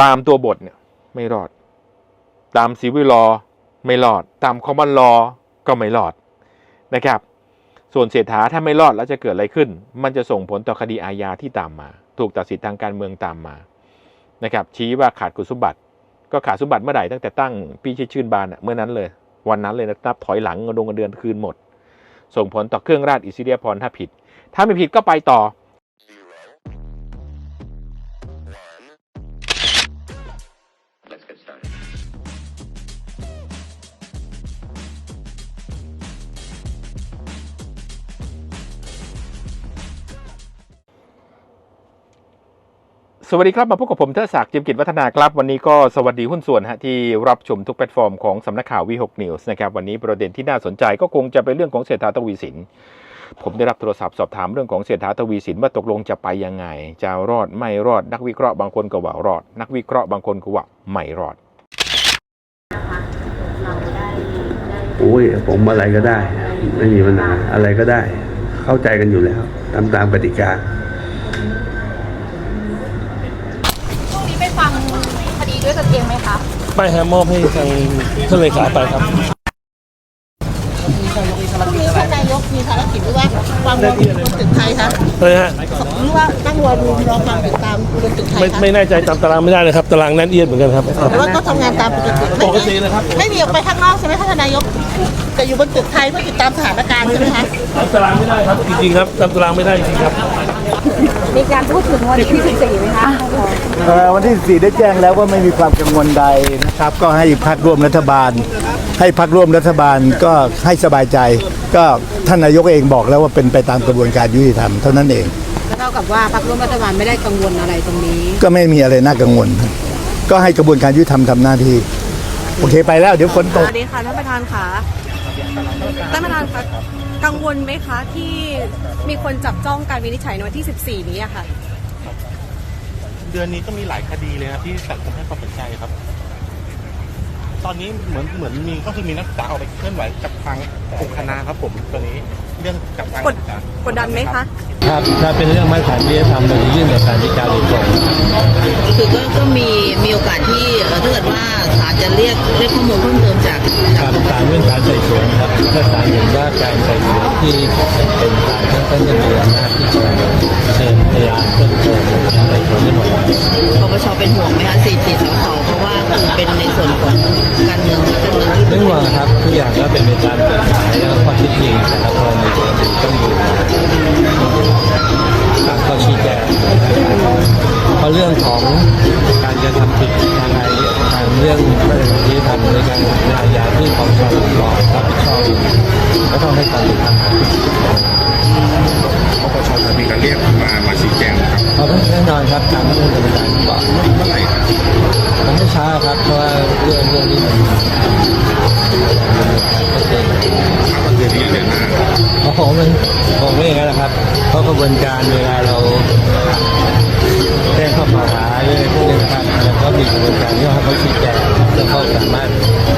ตามตัวบทเนี่ยไม่รอด ตามซีวิลลอไม่รอด ตามคอมมอนลอก็ไม่รอดนะครับ ส่วนเศรษฐาถ้าไม่รอดแล้วจะเกิดอะไรขึ้น มันจะส่งผลต่อคดีอาญาที่ตามมา ถูกตัดสิทธิทางการเมืองตามมานะครับ ชี้ว่าขาดคุณสมบัติ ก็ขาดสมบัติเมื่อไหร่ตั้งแต่ตั้งพี่ชิดชื่นบานเมื่อนั้นเลย วันนั้นเลยนะนับถอยหลังเงินดงเงินเดือนคืนหมด ส่งผลต่อเครื่องราชอิสริยาภรณ์ถ้าผิด ถ้าไม่ผิดก็ไปต่อ สวัสดีครับ มาพบกับผมเทอศักดิ์จิมกิจวัฒนาครับ วันนี้ก็สวัสดีหุ้นส่วนฮะที่รับชมทุกแพลตฟอร์มของสำนักข่าววีหกนิวส์นะครับวันนี้ประเด็นที่น่าสนใจก็คงจะเป็นเรื่องของเศรษฐาทวีสิน ผมได้รับโทรศัพท์สอบถามเรื่องของเศรษฐาทวีสินว่าตกลงจะไปยังไง จะรอดไม่รอด นักวิเคราะห์บางคนก็ว่ารอด นักวิเคราะห์บางคนก็ว่าไม่รอดโอ้ยผมอะไรก็ได้ ไม่มีปัญหาอะไรก็ได้ เข้าใจกันอยู่แล้วตามตามกติกา ช่วงนี้ไปฟังค ดีด้วยกันเองไหมคะไม่ฮะมอบให้ทางท่านเลขาไปครับ พรุ่งนี้ท่านนายกมีภารกิจหรือว่าฟังรวมบนตึกไทยคะเลยฮะ หรือว่าตั้งรวมรอฟังติดตามบนตึกไทยไม่คะไม่แน่ใจจำตารางไม่ได้เลยครับ ตารางแน่นเอียดเหมือนกันครับ แต่ว่าก็ทำงานตามปกติปกติเลยครับ ไม่มีออกไปข้างนอกใช่ไหมคะท่านนายกแต่อยู่บนตึกไทยเพื่อติดตามสถานการณ์ใช่ไหมคะจำตารางไม่ได้ครับจริงๆครับจำตารางไม่ได้จริงๆครับ มีการพูดถึงวันที่ 14ไหมคะเอ่อ วันที่4ได้แจ้งแล้วว่าไม่มีความกังวลใดนะครับ ก็ให้พักร่วมรัฐบาล ให้พักร่วมรัฐบาลก็ให้สบายใจ ก็ท่านนายกเองบอกแล้วว่าเป็นไปตามกระบวนการยุติธรรมเท่านั้นเองก็เท่ากับว่าพรรคร่วมรัฐบาลไม่ได้กังวลอะไรตรงนี้ ก็ไม่มีอะไรน่ากังวล ก็ให้กระบวนการยุติธรรมทำหน้าที่ โอเคไปแล้วเดี๋ยวฝนตสกวัสดีค่ะท่านประธานค่ะท่านประธานคะกังวลไหมคะที่มีคนจับจ้องการวินิจฉัยในวันที่ 14 นี้อะค่ะ เดือนนี้ก็มีหลายคดีเลยครับที่สังคมให้ความสนใจครับ ตอนนี้เหมือนเหมือนมีก็คือมีนักศึกษาออกไปเคลื่อนไหวกับทางกลุ่มคณะครับผมตัวนี้เรื่องกับทางกนัดกศึกษากดดันไหมคะ ครับถ้าเป็นเรื่องมาตรฐานจริยธรรมเราจะยื่นต่อศาลฎีกาโดยตรงคือก็ก็มีมีโอกาสที่เอ่อถ้าเกิดว่าศาลจะเรียกเรียกข้อมูลเพิ่มเติมจากคจากรับศาลเรื่องการไต่สวนครับถ้าศาลเห็นว่าการไต่สวนที่เป็นศาลท่านก็จะมีอำนาจที่จะเชิญพยานเพิ่มเติมไต่สวนได้หมดปปชเป็นห่วงไหมคะสี่สี่สส อย่างก็เป็นไปตามกฎหมายแล้วก็ข้อเท็จจริงแต่ละกรณีต้องดูตามข้อชี้แจงเพราะเรื่องของการกระทำผิดทางอาญาทางเรื่องพระราชบัญญัติในการอาญาที่ของชอบรับผิดชอบก็ต้องให้ความเป็นธรรมปปชจะมีการเรียกมามาชี้แจงครับเอาแน่นอนครับตามที่ท่านกรรมกา โอ้โหมันคงไม่อย่างนั้นนะครับ เพราะกระบวนการเวลาเราแจ้งข้อกล่าวหาเรื่องพวกนี้นะครับแล้วก็มีกระบวนการที่เขาชี้แจงแล้วก็สามารถ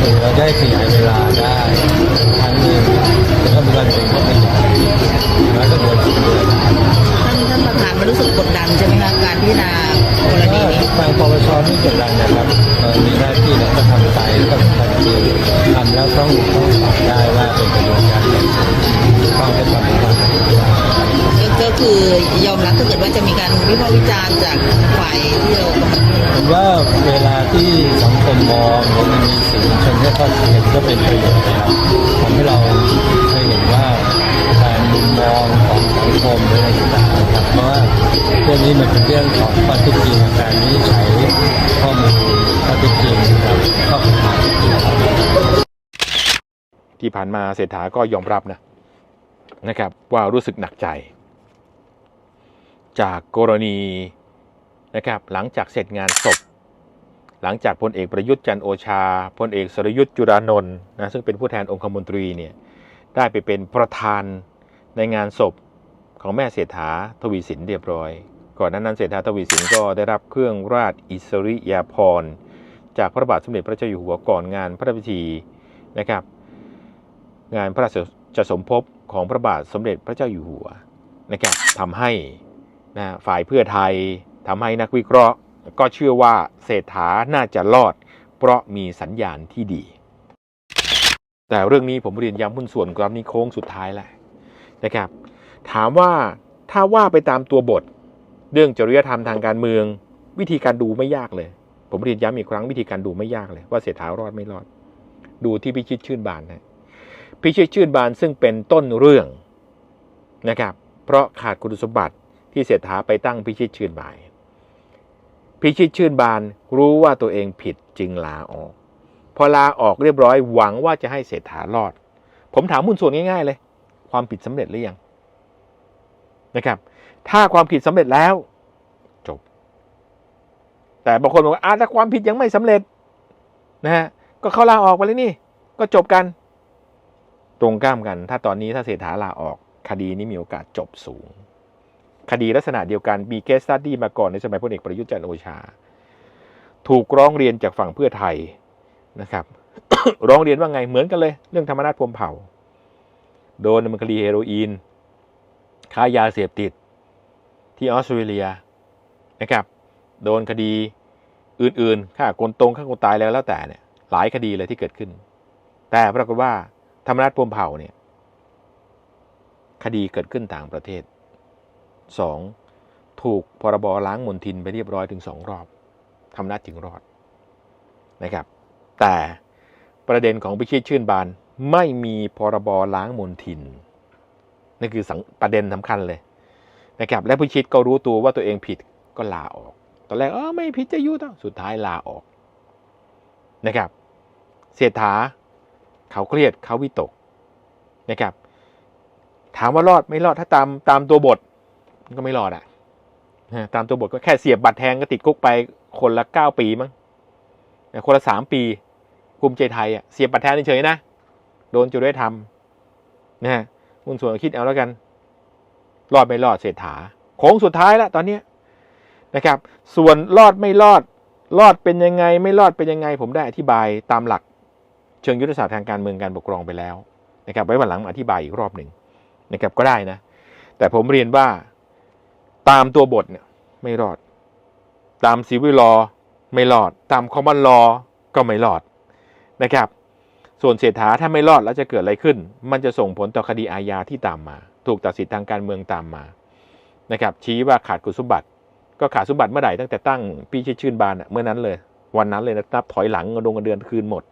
เออเราได้ขยายเวลาได้ครั้งหนึ่งแล้วก็มีการเป็นข้อเป็นแล้วก็โดนสิบเดือนท่านท่านประธานไม่รู้สึกกดดันใช่ไหมคะการพิจารณากรณีนี้ทางปปชไม่กดดันนะครับมีหน้าที่เราก็ทำไปก็ทำคือทำแล้วต้องต้องตอบได้ว่าเป็นกระบวนการ ก็คือยอมรับถ้าเกิดว่าจะมีการวิพากษ์วิจารณ์จากฝ่ายที่เราผมว่าเวลาที่สังคมมองหรือมันมีสื่อมวลชนให้เข้าถึงก็เป็นประโยชน์นะครับทำให้เราได้เห็นว่าการมุมมองของสังคมหรืออะไรต่างๆนะครับเพราะว่าเรื่องนี้มันเป็นเรื่องของข้อเท็จจริงการวินิจฉัยข้อมูลข้อเท็จจริงกับข้อกฎหมายที่ผ่านมาเศรษฐาก็ยอมรับนะ นะครับว่ารู้สึกหนักใจ จากกรณีนะครับหลังจากเสร็จงานศพ หลังจากพลเอกประยุทธ์จันโอชาพลเอกสรยุทธ์จุรานนท์นะซึ่งเป็นผู้แทนองคมนตรีเนี่ยได้ไปเป็นประธานในงานศพของแม่เศรษฐาทวีสินเรียบร้อย ก่อนหนานั้นเศรษฐาทวีสินก็ได้รับเครื่องราชอิสริยาภรณ์จากพระบาทสมเด็จพระเจ้าอยู่หัวก่อนงานพระราชพิธีนะครับ งานพระราช จะสมภพของพระบาทสมเด็จพระเจ้าอยู่หัวนะครับทำให้นะฝ่ายเพื่อไทยทำให้นักวิเคราะห์ก็เชื่อว่าเศรษฐาน่าจะรอด เพราะมีสัญญาณที่ดี แต่เรื่องนี้ผมเรียนย้ำหุ้นส่วนกรอบนี้โค้งสุดท้ายแล้วนะครับ ถามว่าถ้าว่าไปตามตัวบท เรื่องจริยธรรมทางการเมือง วิธีการดูไม่ยากเลย ผมเรียนย้ำอีกครั้งวิธีการดูไม่ยากเลย ว่าเศรษฐารอดไม่รอด ดูที่พิชิตชื่นบานนะ พิชิตชื่นบานซึ่งเป็นต้นเรื่องนะครับ เพราะขาดคุณสมบัติที่เศรษฐาไปตั้งพิชิตชื่นบานพิชิตชื่นบานรู้ว่าตัวเองผิดจึงลาออก พอลาออกเรียบร้อยหวังว่าจะให้เศรษฐารอด ผมถามหุ้นส่วนง่ายๆเลย ความผิดสำเร็จหรือยังนะครับ ถ้าความผิดสำเร็จแล้ว จบ แต่บางคนบอกว่าอาถ้าความผิดยังไม่สำเร็จนะฮะก็เขาลาออกไปเลยนี่ ก็จบกัน ตรงข้ามกัน ถ้าตอนนี้ถ้าเศรษฐาลาออกคดีนี้มีโอกาสจบสูง คดีลักษณะเดียวกันมีเคสตัดดี้มาก่อนในสมัยพลเอกประยุทธ์จันทร์โอชา ถูกร้องเรียนจากฝั่งเพื่อไทยนะครับ ร้องเรียนว่าไงเหมือนกันเลย เรื่องธรรมนัฐพรมเผ่า โดนดำเนินคดีเฮโรอีนค้ายาเสพติดที่ออสเตรเลียนะครับ โดนคดีอื่นๆฆ่าคนตรงฆ่าคนตายแล้วแล้วแต่เนี่ยหลายคดีเลยที่เกิดขึ้น แต่ปรากฏว่า ธรรมนัฐพรหมเผ่าเนี่ยคดีเกิดขึ้นต่างประเทศสองถูกพรบล้างมลทินไปเรียบร้อยถึงสองรอบธรรมนัฐถึงรอดนะครับ แต่ประเด็นของพิชิตชื่นบานไม่มีพรบล้างมลทินนั่นคือสังประเด็นสำคัญเลยนะครับ และพิชิตก็รู้ตัวว่าตัวเองผิดก็ลาออกตอนแรกเออไม่ผิดจะยุต่อสุดท้ายลาออกนะครับเศรษฐา เขาเครียดเขาวิตกนะครับ ถามว่ารอดไม่รอดถ้าตามตามตัวบทก็ไม่รอดอะนะตามตัวบทก็แค่เสียบบัตรแทงก็ติดคุกไปคนละเก้าปีมั้งคนละสามปีภูมิใจไทยอะเสียบบัตรแทนเฉยๆนะโดนจุดได้ทำนะฮะหุ้นส่วนคิดเอาแล้วกัน รอดไม่รอดเศรษฐาโค้งสุดท้ายแล้วตอนเนี้ยนะครับ ส่วนรอดไม่รอด รอดเป็นยังไง ไม่รอดเป็นยังไง ผมได้อธิบายตามหลัก เชิงยุทธศาสตร์ทางการเมืองการปกครองไปแล้วนะครับไว้วันหลังอธิบายอีกรอบหนึ่งนะครับก็ได้นะ แต่ผมเรียนว่าตามตัวบทเนี่ยไม่รอด ตามซีวิลลอไม่รอด ตามคอมมอนลอก็ไม่รอดนะครับ ส่วนเศรษฐาถ้าไม่รอดแล้วจะเกิดอะไรขึ้น มันจะส่งผลต่อคดีอาญาที่ตามมา ถูกตัดสิทธิทางการเมืองตามมานะครับ ชี้ว่าขาดคุณสมบัติ ก็ขาดสมบัติเมื่อไหร่ตั้งแต่ตั้งพี่ชื่นบานเมื่อนั้นเลย วันนั้นเลยนะนับถอยหลังเงินดงเงินเดือนคืนหมด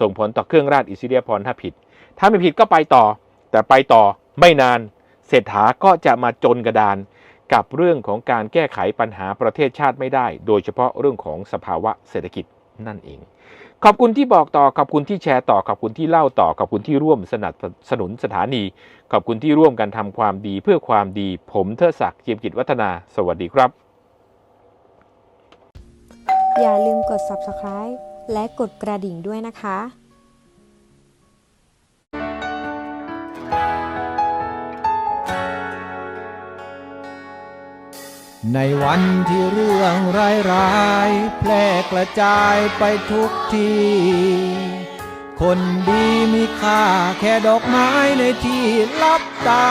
ส่งผลต่อเครื่องราชอิสริยาภรณ์ถ้าผิด ถ้าไม่ผิดก็ไปต่อ แต่ไปต่อไม่นานเศรษฐาก็จะมาจนกระดานกับเรื่องของการแก้ไขปัญหาประเทศชาติไม่ได้ โดยเฉพาะเรื่องของสภาวะเศรษฐกิจนั่นเอง ขอบคุณที่บอกต่อ ขอบคุณที่แชร์ต่อ ขอบคุณที่เล่าต่อ ขอบคุณที่ร่วมสนับสนุนสถานี ขอบคุณที่ร่วมกันทำความดีเพื่อความดี ผมเทดศักดิ์เจียมกิจวัฒนา สวัสดีครับ อย่าลืมกด subscribe และกดกระดิ่งด้วยนะคะในวันที่เรื่องร้ายๆแพร่กระจายไปทุกที่คนดีมีค่าแค่ดอกไม้ในที่ลับตา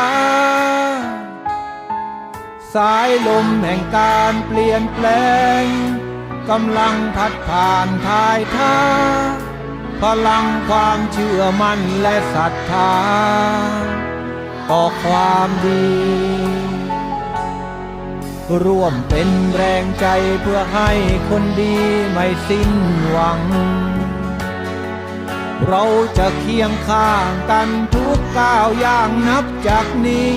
สายลมแห่งการเปลี่ยนแปลง กำลังพัดผ่านทายท่าพลังความเชื่อมั่นและศรัทธาต่อความดี ร่วมเป็นแรงใจเพื่อให้คนดีไม่สิ้นหวัง เราจะเคียงข้างกันทุกก้าวอย่างนับจากนี้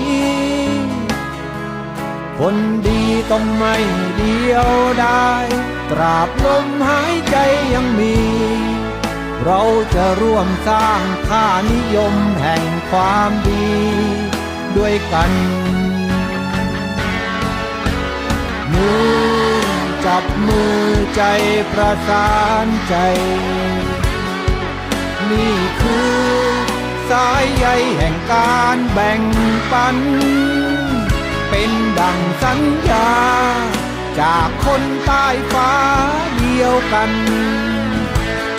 คนดีต้องไม่เดียวได้ ตราบลมหายใจยังมี เราจะร่วมสร้างค่านิยมแห่งความดี ด้วยกันมือจับมือใจประสานใจ นี่คือสายใยแห่งการแบ่งปัน เป็นดังสัญญา จากคนใต้ฟ้าเดียวกัน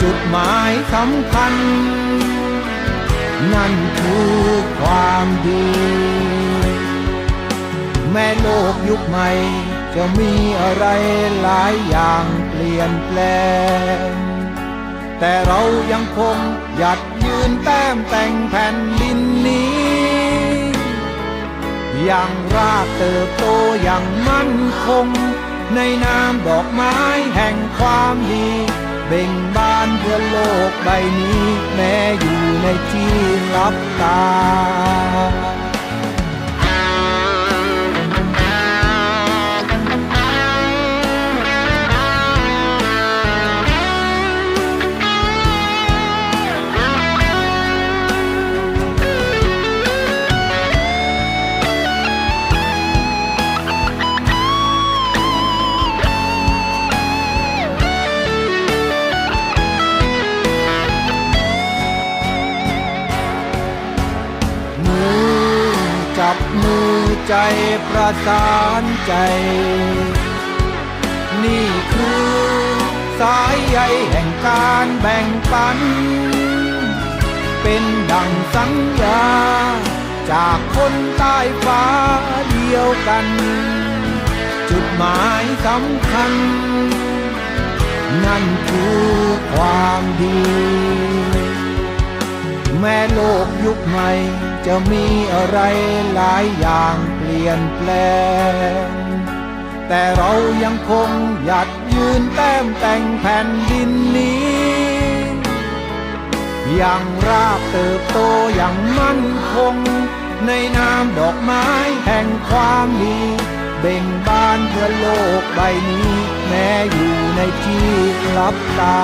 จุดหมายสำคัญ นั่นคือความดี แม่โลกยุคใหม่ จะมีอะไรหลายอย่างเปลี่ยนแปลง แต่เรายังคงหยัดยืนแต้มแต่งแผ่นดินนี้อย่างรากเติบโตอย่างมั่นคง ในนามดอกไม้แห่งความดี เบ่งบานเพื่อโลกใบนี้ แม้อยู่ในที่ลับตา ประสานใจ นี่คือสายใยแห่งการแบ่งปัน เป็นดังสัญญา จากคนใต้ฟ้าเดียวกัน จุดหมายสำคัญ นั่นคือความดี แม้โลกยุคใหม่จะมีอะไรหลายอย่าง ลี่ยนแปลง แต่เรายังคงหยัดยืนแต้มแต่งแผ่นดินนี้ย่างรากเติบโตอย่างมั่นคง ในนามดอกไม้แห่งความดีเบ่งบานเพื่อโลกใบนี้ แม้อยู่ในที่ลับตา